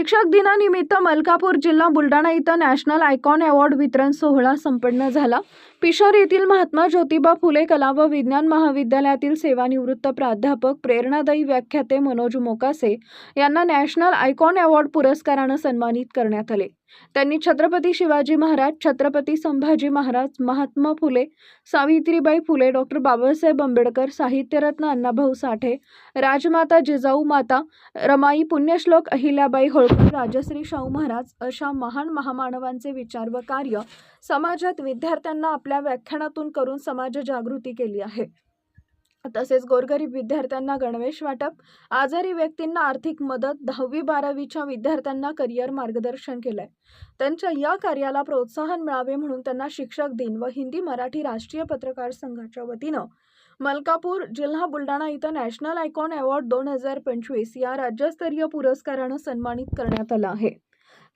शिक्षक दिनानिमित्त मलकापूर जिल्हा बुलढाणा इथं नॅशनल आयकॉन अवॉर्ड वितरण सोहळा संपन्न झाला. पिशोर येथील महात्मा ज्योतिबा फुले कला व विज्ञान महाविद्यालयातील सेवानिवृत्त प्राध्यापक प्रेरणादायी व्याख्याते मनोज मोकासे यांना नॅशनल आयकॉन अवॉर्ड पुरस्कारानं सन्मानित करण्यात आले. त्यांनी छत्रपती शिवाजी महाराज छत्रपती संभाजी महाराज महात्मा फुले सावित्रीबाई फुले डॉक्टर बाबासाहेब आंबेडकर साहित्यरत्न अण्णाभाऊ साठे राजमाता जिजाऊ माता रमाई पुण्यश्लोक अहिल्याबाई होळकर राजश्री शाहू महाराज अशा महान महामानवांचे विचार व कार्य समाजात विद्यार्थ्यांना आपल्या व्याख्यानातून करून समाज जागृती केली आहे. तसेच गोरगरीब विद्यार्थ्यांना गणवेश वाटप आजारी व्यक्तींना आर्थिक मदत दहावी बारावीच्या विद्यार्थ्यांना करिअर मार्गदर्शन केलंय. त्यांच्या या कार्याला प्रोत्साहन मिळावे म्हणून त्यांना शिक्षक दिन व हिंदी मराठी राष्ट्रीय पत्रकार संघाच्या वतीनं मलकापूर जिल्हा बुलढाणा इथं नॅशनल आयकॉन अवॉर्ड दोन हजार पंचवीस या राज्यस्तरीय पुरस्कारानं सन्मानित करण्यात आलं आहे.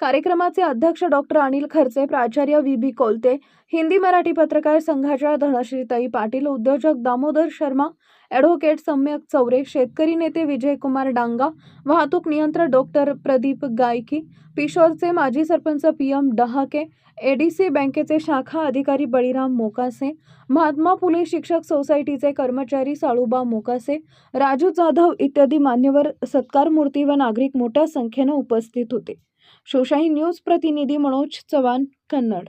कार्यक्रमाचे अध्यक्ष डॉक्टर अनिल खर्चे प्राचार्य व्ही बी कोलते हिंदी मराठी पत्रकार संघाच्या धनश्रीताई पाटील उद्योजक दामोदर शर्मा ॲडव्होकेट सम्यक चौरे शेतकरी नेते विजयकुमार डांगा वाहतूक नियंत्रक डॉक्टर प्रदीप गायकी पिशोरचे माजी sarpanch P M Dahake ADC बँकेचे शाखा अधिकारी बळीराम मोकासे महात्मा फुले शिक्षक सोसायटीचे कर्मचारी साळुबा मोकासे राजू जाधव इत्यादी मान्यवर सत्कारमूर्ती व नागरिक मोठ्या संख्येनं उपस्थित होते. शोशाही न्यूज प्रतिनिधी मनोज चव्हाण कन्नड.